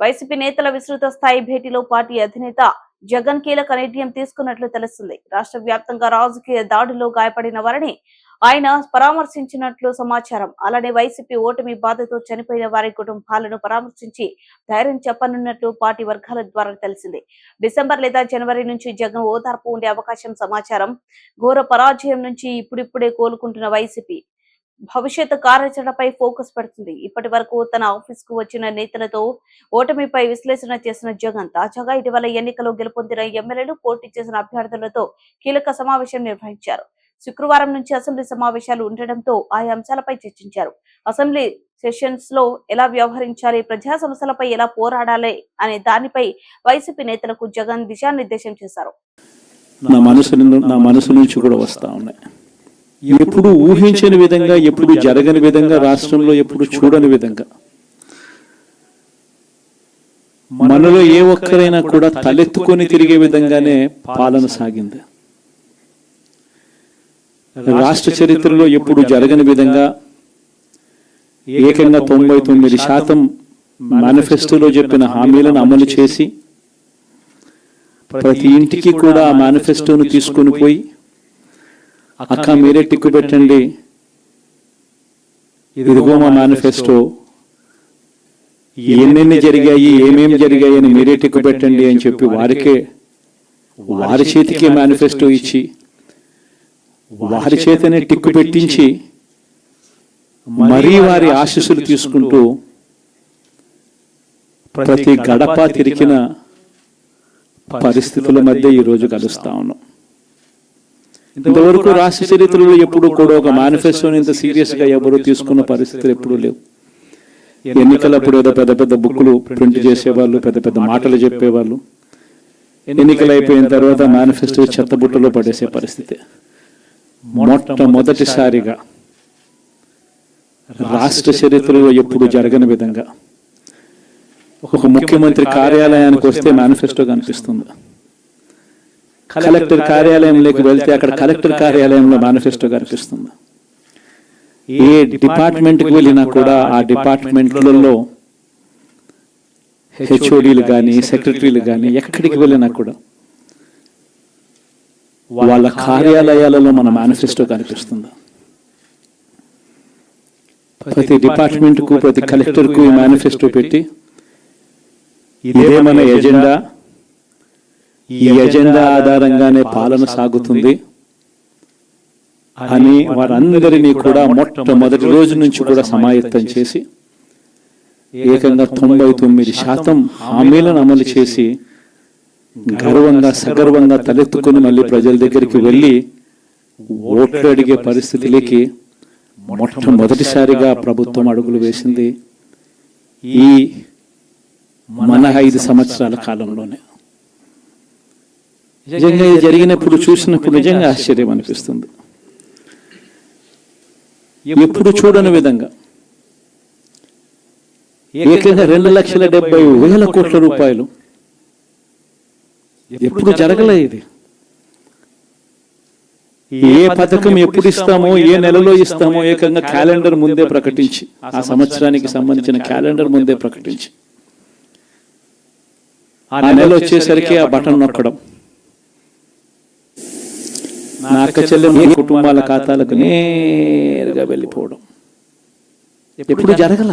YCP నేతల విస్తృత స్థాయి భేటీలో పార్టీ అధినేత జగన్ కీలక నిర్ణయం తీసుకున్నట్లు తెలుస్తుంది. రాష్ట్ర వ్యాప్తంగా రాజకీయ దాడిలో గాయపడిన వారిని ఆయన పరామర్శించినట్లు సమాచారం. అలానే వైసీపీ ఓటమి బాధతో చనిపోయిన వారి కుటుంబాలను పరామర్శించి ధైర్యం చెప్పనున్నట్లు పార్టీ వర్గాల ద్వారా తెలిసింది. డిసెంబర్ లేదా జనవరి నుంచి జగన్ ఓదార్పు ఉండే అవకాశం సమాచారం ఘోర పరాజయం నుంచి ఇప్పుడిప్పుడే కోలుకుంటున్న వైసీపీ. భవిష్యత్ కార్యాచరణపై ఫోకస్ పెడుతుంది. ఇప్పటి వరకు తన ఆఫీస్కు వచ్చిన నేతలతో ఓటమిపై విశ్లేషణ చేసిన జగన్ తాజాగా ఇటీవల ఎన్నికలో గెలుపొందిన ఎమ్మెల్యేలు పోటీ చేసిన అభ్యర్థులతో కీలక సమావేశం నిర్వహించారు. శుక్రవారం నుంచి అసెంబ్లీ సమావేశాలు ఉండడంతో ఆయా అంశాలపై చర్చించారు. అసెంబ్లీ సెషన్స్లో ఎలా వ్యవహరించాలి ప్రజా సమస్యలపై ఎలా పోరాడాలి అనే దానిపై వైసీపీ నేతలకు జగన్ దిశానిర్దేశం చేశారు. నా మనసు నా మనసు నుంచి కూడా వస్తా ఉన్నాయి. ఎప్పుడు ఊహించని విధంగా ఎప్పుడు జరగని విధంగా రాష్ట్రంలో ఎప్పుడు చూడని విధంగా. మనలో ఏ ఒక్కరైనా కూడా తలెత్తుకొని తిరిగే విధంగానే పాలన సాగింది. రాష్ట్ర చరిత్రలో ఎప్పుడు జరగని విధంగా ఏకంగా తొంభై తొమ్మిది శాతం మేనిఫెస్టోలో చెప్పిన హామీలను అమలు చేసి ప్రతి ఇంటికి కూడా ఆ మేనిఫెస్టోను తీసుకొని పోయి అక్క మీరే టిక్కు పెట్టండి. ఇదిగో మా మేనిఫెస్టో. ఎన్నెన్ని జరిగాయి ఏమేమి జరిగాయి అని మీరే టిక్కు పెట్టండి అని చెప్పి వారికే వారి చేతికి మేనిఫెస్టో ఇచ్చి వారి చేతనే టిక్కు పెట్టించి మరీ వారి ఆశీస్సులు తీసుకుంటూ ప్రతి గడప తిరిగిన పరిస్థితుల మధ్య ఈ రోజు కలుస్తా ఉన్నాం. ఇంతవరకు రాష్ట్ర చరిత్రలో ఎప్పుడు కూడా ఒక మేనిఫెస్టోని ఇంత సీరియస్గా ఎవరు తీసుకున్న పరిస్థితులు ఎప్పుడూ లేవు. ఎన్నికలప్పుడు ఏదో పెద్ద పెద్ద బుక్కులు ప్రింట్ చేసేవాళ్ళు పెద్ద పెద్ద మాటలు చెప్పేవాళ్ళు. ఎన్నికలు అయిపోయిన తర్వాత మేనిఫెస్టో చెత్తబుట్టలో పడేసే పరిస్థితి. మొట్టమొదటిసారిగా రాష్ట్ర చరిత్రలో ఎప్పుడు జరగని విధంగా ఒక ముఖ్యమంత్రి కార్యాలయానికి వస్తే మేనిఫెస్టో కనిపిస్తుంది. కలెక్టర్ కార్యాలయంలోకి వెళ్తే అక్కడ కలెక్టర్ కార్యాలయంలో మేనిఫెస్టో కనిపిస్తుంది. ఏ డిపార్ట్మెంట్కి వెళ్ళినా కూడా ఆ డిపార్ట్మెంట్లలో హెచ్ఓడీలు కానీ సెక్రటరీలు కానీ ఎక్కడికి వెళ్ళినా కూడా వాళ్ళ కార్యాలయాలలో మన మేనిఫెస్టో కనిపిస్తుంది. ప్రతి డిపార్ట్మెంట్కు ప్రతి కలెక్టర్కు ఈ మేనిఫెస్టో పెట్టి ఇదే మన ఎజెండా. ఈ ఎజెండా ఆధారంగానే పాలన సాగుతుంది అని వారందరినీ కూడా మొట్టమొదటి రోజు నుంచి కూడా సమాయత్తం చేసి ఏకంగా తొంభై తొమ్మిది శాతం హామీలను అమలు చేసి గర్వంగా సగర్వంగా తలెత్తుకుని మళ్ళీ ప్రజల దగ్గరికి వెళ్ళి ఓట్లు అడిగే పరిస్థితిలోకి మొట్టమొదటిసారిగా ప్రభుత్వం అడుగులు వేసింది ఈ మన ఐదు సంవత్సరాల కాలంలోనే. నిజంగా ఇది జరిగినప్పుడు చూసినప్పుడు నిజంగా ఆశ్చర్యం అనిపిస్తుంది. ఎప్పుడు చూడని విధంగా. ఏకంగా రెండు లక్షల డెబ్బై వేల కోట్ల రూపాయలు. ఎప్పుడు జరగలే ఇది. ఏ పథకం ఎప్పుడు ఇస్తామో ఏ నెలలో ఇస్తామో ఏకంగా క్యాలెండర్ ముందే ప్రకటించి ఆ సంవత్సరానికి సంబంధించిన క్యాలెండర్ ముందే ప్రకటించి. ఆ నెల వచ్చేసరికి ఆ బటన్ నొక్కడం. నా అక్క చెల్లెలు కుటుంబాల ఖాతాలకు నేరుగా వెళ్ళిపోవడం. ఎప్పుడు జరగల?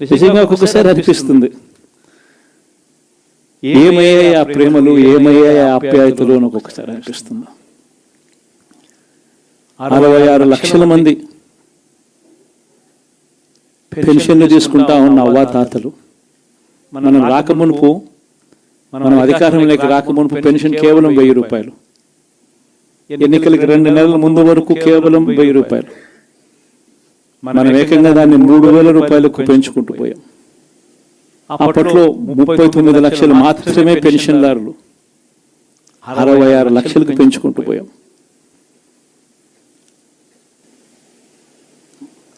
నిజంగా ఒక్కొక్కసారి అనిపిస్తుంది. ఏమయ్యాయి ఆ ప్రేమలు? ఏమయ్యాయి ఆ ఆప్యాయతలు అని ఒక్కొక్కసారి అనిపిస్తుంది. అరవై ఆరు లక్షల మంది పెన్షన్లు తీసుకుంటా ఉన్న అవ్వా తాతలు మనం రాకమునుపు మనం అధికారంలోకి రాకమునుపు పెన్షన్ కేవలం వెయ్యి రూపాయలు. ఎన్నికలకి రెండు నెలల ముందు వరకు కేవలం వెయ్యి రూపాయలు. మనం ఏకంగా దాన్ని మూడు వేల రూపాయలకు పెంచుకుంటూ పోయాం. అప్పట్లో ముప్పై తొమ్మిది లక్షలు మాత్రమే పెన్షన్దారులు అరవై ఆరు లక్షలకు పెంచుకుంటూ పోయాం.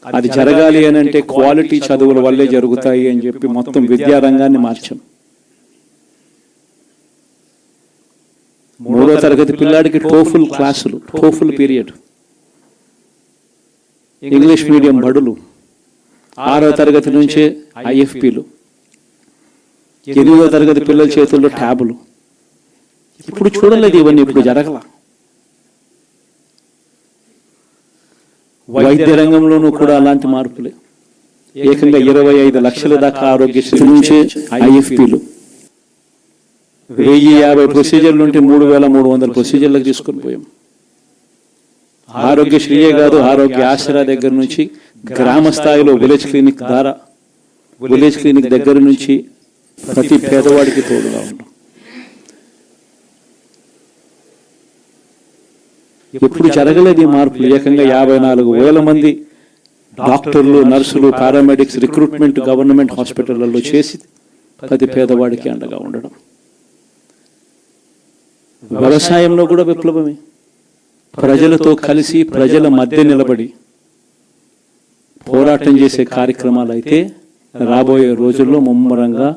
అది జరగాలి అని అంటే క్వాలిటీ చదువుల వల్లే జరుగుతాయి అని చెప్పి మొత్తం విద్యారంగాన్ని మార్చాం. మూడో తరగతి పిల్లాడికి టోఫుల్ క్లాసులు టోఫుల్ పీరియడ్ ఇంగ్లీష్ మీడియం బడులు ఆరో తరగతి నుంచే ఐఎఫ్పిలు. ఎనిమిదో తరగతి పిల్లల చేతుల్లో ట్యాబులు. ఇప్పుడు చూడలేదు ఇవన్నీ ఇప్పుడు జరగల. వైద్య రంగంలోనూ కూడా అలాంటి మార్పులే. ఏకంగా ఇరవై ఐదు లక్షల దాకా ఆరోగ్యశ్రీ నుంచే ఐఎఫ్పీలు. వెయ్యి యాభై ప్రొసీజర్లు ఉంటే మూడు వేల మూడు వందల ప్రొసీజర్లకు తీసుకొని పోయాం. ఆరోగ్యశ్రీయే కాదు ఆరోగ్య ఆసరా దగ్గర నుంచి గ్రామ స్థాయిలో విలేజ్ క్లినిక్ ద్వారా విలేజ్ క్లినిక్ దగ్గర నుంచి ప్రతి పేదవాడికి తోడుగా ఉంటాం ఎప్పుడు జరగలేదు ఈ మార్పులు ఏకంగా యాభై నాలుగు వేల మంది డాక్టర్లు నర్సులు పారామెడిక్స్ రిక్రూట్మెంట్ గవర్నమెంట్ హాస్పిటళ్ళలో చేసి ప్రతి పేదవాడికి అండగా ఉండడం. వ్యవసాయంలో కూడా విప్లవమే. ప్రజలతో కలిసి ప్రజల మధ్య నిలబడి పోరాటం చేసే కార్యక్రమాలు అయితే రాబోయే రోజుల్లో ముమ్మరంగా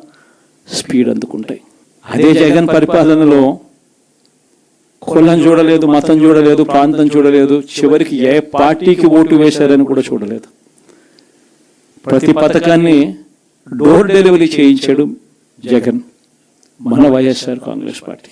స్పీడ్ అందుకుంటాయి. అదే జగన్ పరిపాలనలో కులం చూడలేదు మతం చూడలేదు ప్రాంతం చూడలేదు చివరికి ఏ పార్టీకి ఓటు వేశారని కూడా చూడలేదు. ప్రతి పథకాన్ని డోర్ డెలివరీ చేయించాడు జగన్ మన వైఎస్ఆర్ కాంగ్రెస్ పార్టీ.